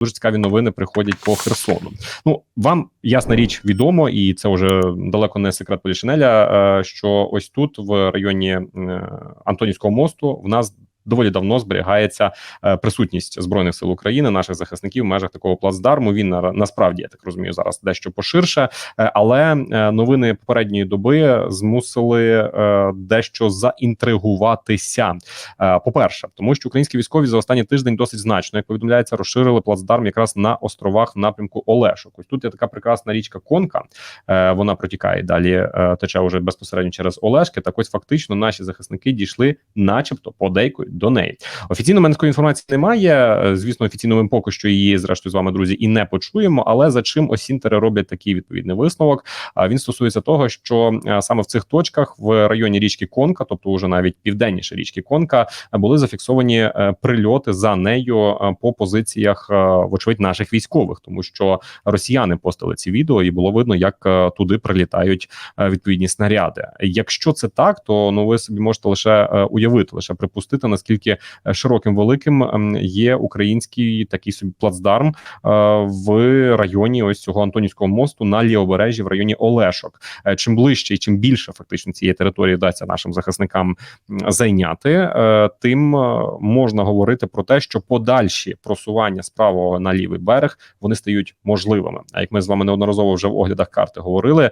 Дуже цікаві новини приходять по Херсону. Ну вам ясна річ відомо, і це вже далеко не секрет Полішинеля. е, Що ось тут, в районі е, Антонівського мосту, в нас доволі давно зберігається е, присутність збройних сил України, наших захисників в межах такого плацдарму. Він на- насправді я так розумію зараз дещо поширше, е, але е, новини попередньої доби змусили дещо заінтригуватися. Е, По-перше, тому що українські військові за останній тиждень досить значно, як повідомляється, розширили плацдарм якраз на островах в напрямку Олешок. Ось тут є така прекрасна річка Конка. Вона протікає далі, тече вже безпосередньо через Олешки. Так ось фактично наші захисники дійшли, начебто, подейкою до неї. Офіційно мене такої інформації немає. Е, Звісно, офіційно ми поки що її зрештою з вами, друзі, і не почуємо. Але за чим осінтери роблять такий відповідний висновок? Він стосується того, що е, саме в цих точках в районі річки Конка, тобто вже навіть південніше річки Конка, е, були зафіксовані прильоти за нею по позиціях, вочевидь, наших військових, тому що росіяни постили ці відео, і було видно, як туди прилітають відповідні снаряди. Якщо це так, то ну ви собі можете лише уявити, лише припустити наскільки е, широким великим ем, є український такий собі плацдарм е, в районі ось цього Антонівського мосту на лівобережжі в районі Олешок. Е, Чим ближче і чим більше фактично цієї території вдасться нашим захисникам зайняти, тим можна говорити про те, що подальші просування з правого на лівий берег вони стають можливими. А як ми з вами неодноразово вже в оглядах карти говорили,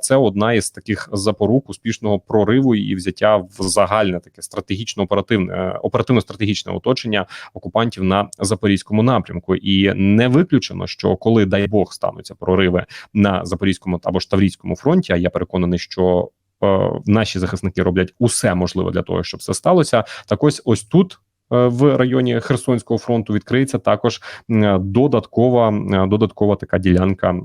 це одна із таких запорук успішного прориву і взяття в загальне таке стратегічно оперативне е, оперативно стратегічне оточення окупантів на запорізькому напрямку. І не виключено, що коли дай Бог стануться прориви на запорізькому або ж фронті, а я переконаний, що е, наші захисники роблять усе можливе для того, щоб це сталося. Так ось ось тут. е, В районі Херсонського фронту відкриється також додаткова е, додаткова така ділянка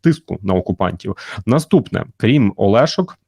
тиску на окупантів. Наступне, крім Олешок,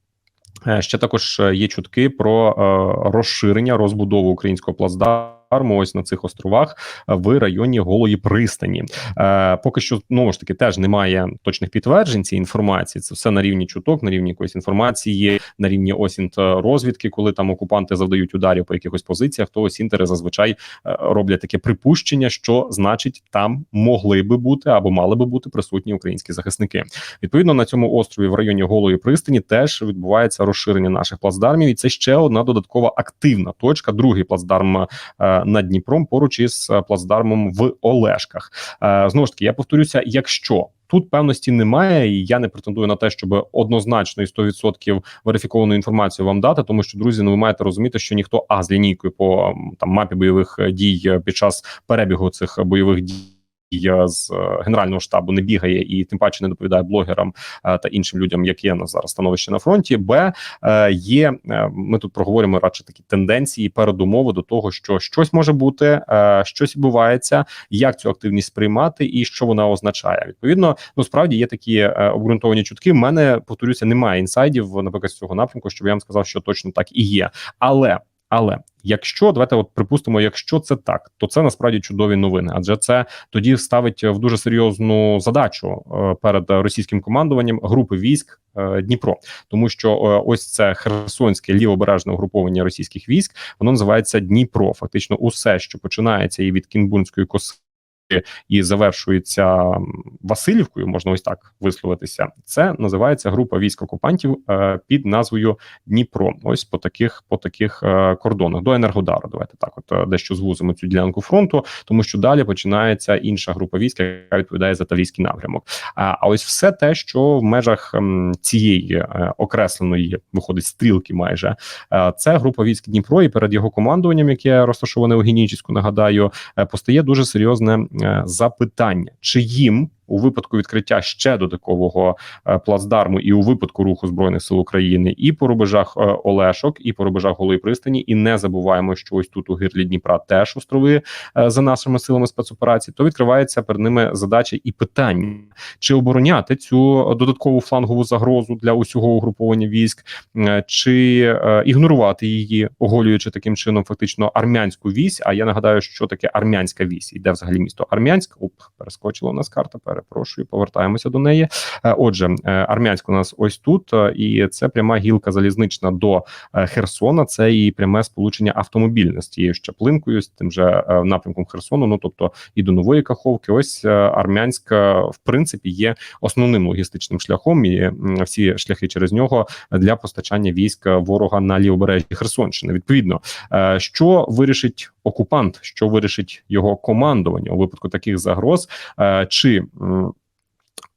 ще також е, є чутки про е, розширення розбудову українського плацдарму. Ось на цих островах е, в районі Голої пристані. Е, поки що знову ж таки теж немає точних підтверджень цієї інформації. Це все на рівні чуток, на рівні якоїсь інформації, на рівні осінт розвідки, коли там окупанти завдають ударів по якихось позиціях, то осінтери зазвичай е, роблять таке припущення, що значить там могли би бути або мали би бути присутні українські захисники. Відповідно на цьому острові в районі Голої пристані теж відбувається розширення наших плацдармів, і це ще одна додаткова активна точка. Другий плацдарм е, над Дніпром поруч із е, плацдармом в Олешках. Е, Знову ж таки, я повторюся, якщо. Тут певності немає, і я не претендую на те, щоб однозначно і 100% верифіковану інформацію вам дати, тому що друзі, ну ви маєте розуміти, що ніхто а з лінійкою по там мапі бойових е, дій під час перебігу цих бойових дій. З е, генерального штабу не бігає і тим паче не доповідає блогерам е, та іншим людям, яке на зараз становище на фронті. Б е, є ми тут проговоримо радше такі тенденції, передумови до того, що щось може бути, щось відбувається, як цю активність сприймати і що вона означає. Відповідно, ну справді є такі обґрунтовані чутки. В мене повторюся, немає інсайдів, наприклад, з цього напрямку, щоб я вам сказав, що точно так і є. Але але якщо давайте, от припустимо, якщо це так, то це насправді чудові новини, адже це тоді ставить в дуже серйозну задачу е, перед російським командуванням групи військ е, Дніпро, тому що е, ось це херсонське лівобережне угруповання російських військ, воно називається Дніпро. Фактично, усе, що починається і від Кінбурнської коси. І завершується Васильівкою, можна ось так висловитися. Це називається група військ окупантів е, під назвою Дніпро. Ось по таких по таких е, кордонах до Енергодару. Давайте так, от е, дещо звузимо цю ділянку фронту, тому що далі починається інша група військ, яка відповідає за таврійський напрямок. А, ось все те, що в межах цієї окресленої виходить стрілки, майже це група військ Дніпро, і перед його командуванням, яке розташоване у Генічіську, нагадаю, постає дуже серйозне запитання, чи їм у випадку відкриття ще додаткового е, плацдарму і у випадку руху збройних сил України і по рубежах е, Олешок, і по рубежах Голої пристані. І не забуваємо, що ось тут у гирлі Дніпра теж острови е, за нашими силами спецоперації. То відкривається перед ними задача і питання, чи обороняти цю додаткову флангову загрозу для усього угруповання військ, чи ігнорувати її, оголюючи таким чином фактично армянську вісь. А я нагадаю, що таке армянська вісь, іде взагалі місто Армянськ. Оп, перескочила у нас карта. Перепрошую, повертаємося до неї. Е, Отже, е, Армянськ у нас ось тут, е, і це пряма гілка залізнична до Херсона. Це і пряме сполучення автомобільне з тією щаплинкою, з тим же напрямком Херсону. Ну тобто і до нової Каховки. Ось Армянська, в принципі, є основним логістичним шляхом, і всі шляхи через нього для постачання військ ворога на лівобережжі Херсонщини. Відповідно, що вирішить окупант, що вирішить його командування у випадку таких загроз, е, чи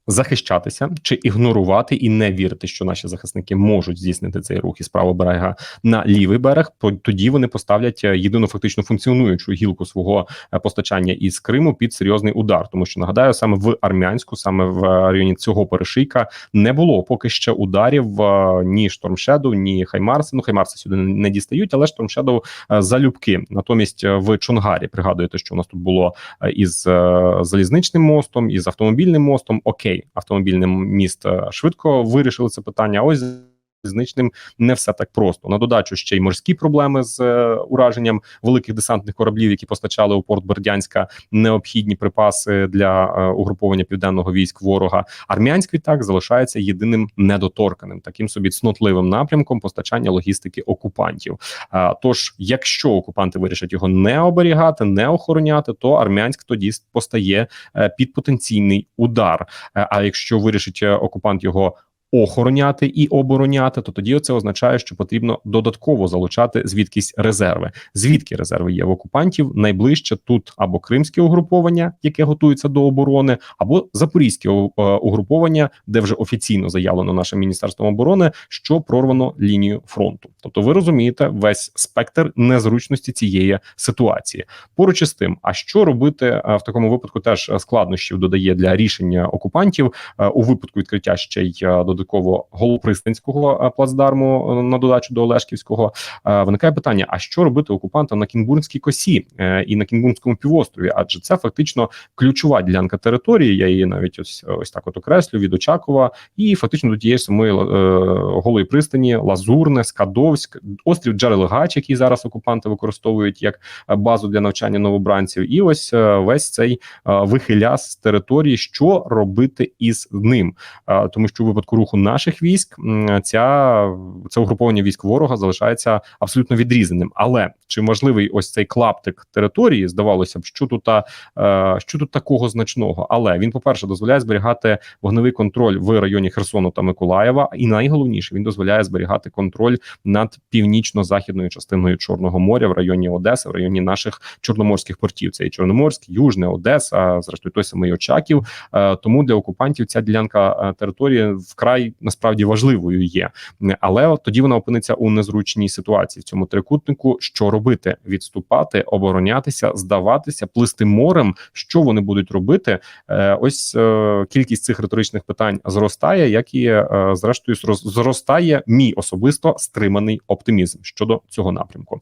захищатися, чи ігнорувати і не вірити, що наші захисники можуть здійснити цей рух із правого берега на лівий берег, тоді вони поставлять е, єдину фактично функціонуючу гілку свого е, постачання із Криму під серйозний удар. Тому що нагадаю, саме в армянську, саме в е, районі цього перешийка, не було поки ще ударів ні Штормшеду, ні Хаймарси. Ну Хаймарси сюди не дістають, але Штормшеду залюбки. Натомість в Чонгарі пригадуєте, що у нас тут було із залізничним мостом, із автомобільним мостом. Окей, автомобільний міст е, швидко вирішили це питання. Ось залізничним не все так просто. На додачу ще й морські проблеми з е, ураженням великих десантних кораблів, які постачали у порт Бердянська необхідні припаси для е, угруповання південного військ ворога. Армянськ відтак залишається єдиним недоторканим, таким собі цнотливим напрямком постачання логістики окупантів. А, Тож, якщо окупанти вирішать його не оберігати, не охороняти, то армянськ тоді постає е, під потенційний удар. Е, А якщо вирішить е, окупант його охороняти і обороняти, то тоді це означає, що потрібно додатково залучати звідкись резерви. Звідки резерви є в окупантів? Найближче тут або кримське угруповання, яке готується до оборони, або запорізьке е, угруповання, де вже офіційно заявлено нашим міністерством оборони, що прорвано лінію фронту. Тобто, ви розумієте весь спектр незручності цієї ситуації. Поруч із тим, а що робити е, в такому випадку? Теж складнощів додає для рішення окупантів е, у випадку відкриття ще й е, додатково голопристанського е, плацдарму е, на додачу до Олешківського. Е, Виникає питання: а що робити окупантам на Кінбурнській косі і на Кінбурнському півострові? Адже це фактично ключова ділянка території. Я її навіть ось ось так от окреслю від Очакова, і фактично до тієї самої голої пристані, Лазурне, Скадовськ, острів Джерелгач, який зараз окупанти використовують як базу для навчання новобранців, і ось весь цей вихиляс з території, що робити із ним, тому що у випадку руху наших військ ця це угруповання військ ворога залишається абсолютно відрізаним. Але чи можливий ось цей клаптик території? Здавалося б, що тут е, що тут такого значного, але він, по перше, дозволяє зберігати вогневий контроль в районі Херсону та Миколаєва, і найголовніше він дозволяє зберігати контроль над північно-західною частиною Чорного моря в районі Одеси, в районі наших чорноморських портів. Це і Чорноморськ, Южне, Одеса, зрештою той самий Очаків. Е, Тому для окупантів ця ділянка е, території вкрай насправді важливою є. Але от тоді вона опиниться у незручній ситуації в цьому трикутнику. Що робити? Відступати, оборонятися, здаватися, плисти морем. Що вони будуть робити? Е, Ось е, кількість цих риторичних питань зростає, як і е, зрештою зрос- зростає мій особисто стриманий оптимізм щодо цього напрямку.